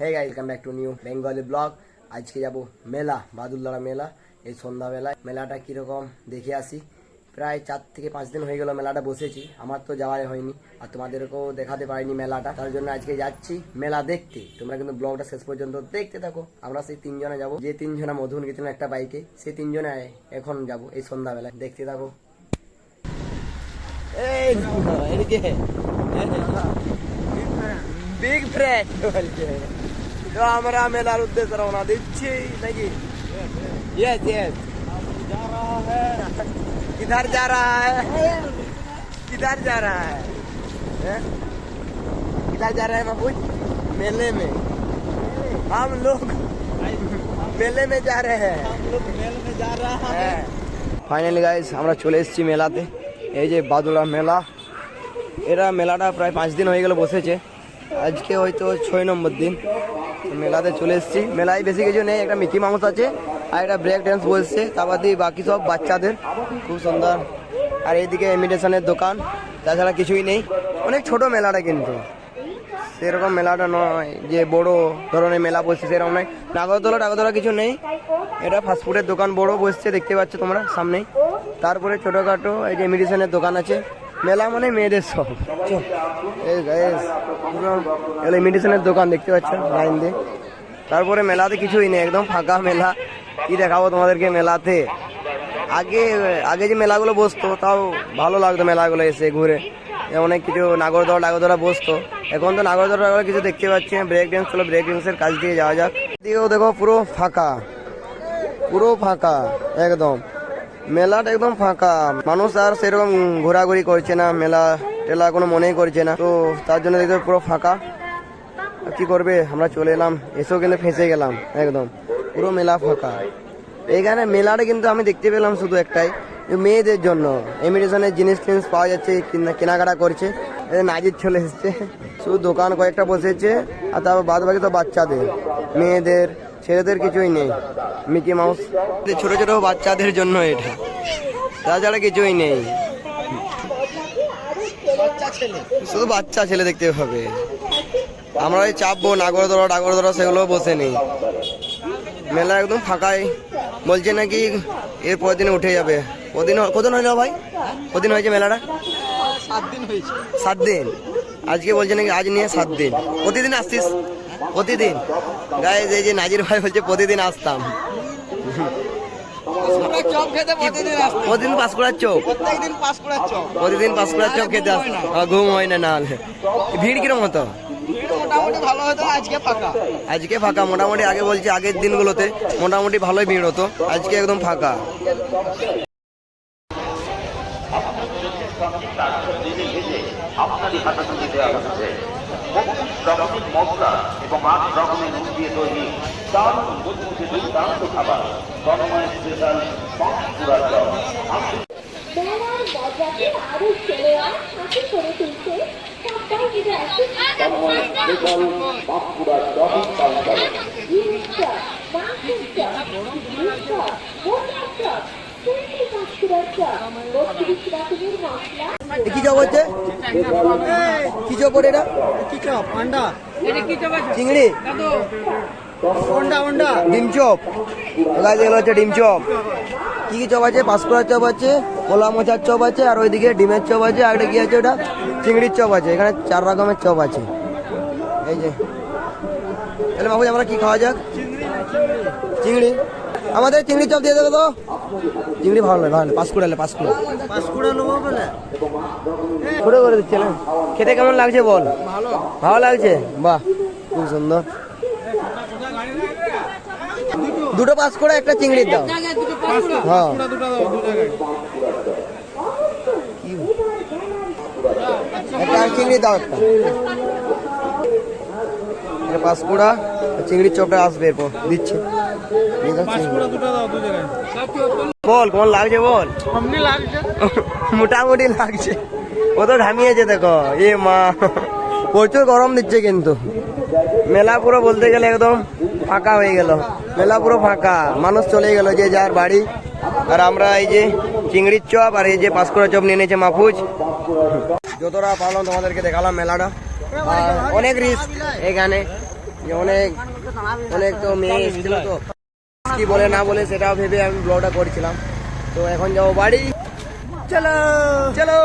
Hey guys come back to new Bengali blog আজকে যাব মেলা বাদুল্লারা মেলা। এই সন্ধ্যাবেলায় মেলাটা কীরকম দেখে আসি। প্রায় চার থেকে পাঁচ দিন হয়ে গেল মেলাটা বসেছি। আমার তো যাওয়াই হয়নি আর তোমাদেরকেও দেখাতে পারিনি মেলাটা। তার জন্য আজকে যাচ্ছি মেলা দেখতে। তোমরা কিন্তু ব্লগটা শেষ পর্যন্ত দেখতে থাকো। আমরা সেই তিনজনে যাব। যে তিনজনা মধুন গেছিলাম একটা বাইকে সেই তিনজনে এখন যাব এই সন্ধ্যাবেলায়। দেখতে থাকো। এই এদিকে বিগ ফ্রেন্ড বলছে তো আমরা মেলার উদ্দেশ্যে রওনা দিচ্ছি নাকি यस यस जा रहा है किधर जा रहा है किधर जा रहा है हैं? किधर जा रहा है महबूज मेले में हम लोग मेले में जा रहे हैं ফাইনালি গাইস আমরা চলে এসেছি মেলাতে এই যে বাদুলা মেলা এরা মেলাটা প্রায় পাঁচ দিন হয়ে গেল বসেছে আজকে হয়তো ছয় নম্বর দিন তো মেলাতে চলে এসেছি। মেলায় বেশি কিছু নেই, একটা মিকি মাউস আছে আর একটা ব্রেক ড্যান্স বসছে তারপর দিয়ে বাকি সব বাচ্চাদের। খুব সুন্দর। আর এইদিকে ইমিটেশনের দোকান, তাছাড়া কিছুই নেই। অনেক ছোট মেলাটা কিন্তু। সেরকম মেলাটা নয়, যে বড় ধরনের মেলা বসছে সেরকম নয়। নাগরদোলা, টাগরদোলা কিছু নেই। এটা ফাস্টফুডের দোকান, বড় বসছে, দেখতে পাচ্ছ তোমরা সামনেই। তারপরে ছোটোখাটো এই যে মেডিসিনের দোকান আছে। মেলা মানে মেয়েদের সব। এই মেডিসিনের দোকান দেখতে পাচ্ছ লাইন দিয়ে। তারপরে মেলাতে কিছুই নেই, একদম ফাঁকা মেলা। কি দেখাবো তোমাদেরকে মেলাতে? আগে আগে যে মেলাগুলো বসতো, তাও ভালো লাগতো মেলাগুলো এসে ঘুরে। অনেক কিছু নাগরদোলা টাগরদোলা বসতো। এখন তো নাগরদোলা কিছু দেখতে পাচ্ছি ব্রেক ড্যান্স চলো ব্রেক ড্যান্সের কাজ দিয়ে যাওয়া যাক। দিকেও দেখো পুরো ফাঁকা। পুরো ফাঁকা, একদম। মেলাটা একদম ফাঁকা। মানুষ আর সেরকম ঘোরাঘুরি করছে না, মেলা টেলা কোনো মনেই করছে না। তো তার জন্য দেখতে পুরো ফাঁকা। কি করবে? আমরা চলে এলাম। এসেও কিন্তু ফেঁসে গেলাম, একদম। পুরো মেলা ফাঁকা। এইখানে মেলাটা কিন্তু আমি দেখতে পেলাম শুধু একটাই মেয়েদের জন্য। ইমিটেশনের জিনিস টিনিস পাওয়া যাচ্ছে কেনাকাটা করছে। নাজির চলে এসছে। শুধু দোকান কয়েকটা বসেছে, আর তারপর বাদ বাকি তো বাচ্চাদের, মেয়েদের। ছেলেদের কিছুই নেই। Mickey Mouse. ছোট ছোট বাচ্চাদের জন্য এটা। তাছাড়া কিছুই নেই। শুধু বাচ্চা ছেলে দেখতে হবে। আমরা ওই চাপবো নাগরদোলা টাগরদোলা সেগুলো বসে নেই। মেলা একদম ফাঁকাই। বলছে নাকি এর পরের দিনে উঠে যাবে। কদিন কদিন হইল ভাই? কদিন হয়েছে মেলাটা? সাত দিন হয়েছে। সাত দিন। আজকে বলছে নাকি আজ নিয়ে সাত দিন। প্রতিদিন আসতিস? প্রতিদিন। গায়ে এই যে নাজির ভাই বলছে প্রতিদিন আসতাম। আমরা চপ খেতে প্রতিদিন চোখ প্রতিদিন চোখ খেতে আসতাম ঘুম হয় না নাহলে ভিড় কিরম হতো? ভালো হতো আজকে ফাঁকা। আজকে ফাঁকা মোটামুটি আগে বলছি আগের দিনগুলোতে মোটামুটি ভালোই ভিড় হতো আজকে একদম ফাঁকা। আপনারই হাতে দেওয়া হচ্ছে রকমের মশলা এবং আট রকমের নুন দিয়ে তৈরি। দারুণ মুচমুচে দুর্দান্ত খাবার। গরমায় স্পেশাল মেলার মজাকে আরও করে তুলছে। চিংড়ি কাঁচকুড়ার চপ, বত্রিশ রকমের মশলা এ কি চপ হচ্ছে? কি চপ ওটা এটা? কি চপ আন্ডা চিংড়ি? অন্ডা অন্ডা ডিম চপ। গাছ এগুলো হচ্ছে ডিম চপ। কি কি চপ আছে? পাঁচকুড়ার চপ আছে কলা মোচার চপ আছে আর ওইদিকে ডিমের চপ আছে আর একটা কি আছে ওটা? চিংড়ির চপ আছে এখানে চার রকমের চপ আছে। এই যে। তাহলে বাবু আমরা কি খাওয়া যাক? চিংড়ি? আমাদের চিংড়ি চপ দিয়ে দেবে তো? চিংড়ি ভালো লাগে ভালো পাঁচকুড়া হলে পাঁচকুড়া পাঁচকুড়া নেব বলে? ছোট করে দিচ্ছে না? খেতে কেমন লাগছে বল? ভালো। ভালো লাগছে? বাহ খুব সুন্দর। দুটো পাঁচ করে একটা চিংড়ির দাও। হ্যাঁ। একটা চিংড়ি দাও একটা। পাঁচকুড়া চিংড়ির চপটা আসবে এরপর দিচ্ছে। বল কেমন লাগছে বল? মোটামুটি লাগছে। ও তো ঘামিয়েছে দেখো। এ মা প্রচুর গরম দিচ্ছে কিন্তু। মেলা পুরো বলতে গেলে একদম ফাঁকা হয়ে গেল। মেলা পুরো ফাঁকা। মানুষ চলে গেল যে যার বাড়ি। আর আমরা এই যে চিংড়ির চপ আর এই যে পাঁচকুড়া চপ নিয়ে নিয়েছে মাহফুজ যতটা পারলাম তোমাদেরকে দেখালাম মেলাটা। আর অনেক রিস্ক এখানে। যে অনেক অনেক তো মেয়ে এসেছিল তো। কি বলে, না বলে সেটাও ভেবে আমি ব্লগটা করেছিলাম। তো এখন যাব বাড়ি। চলো চলো।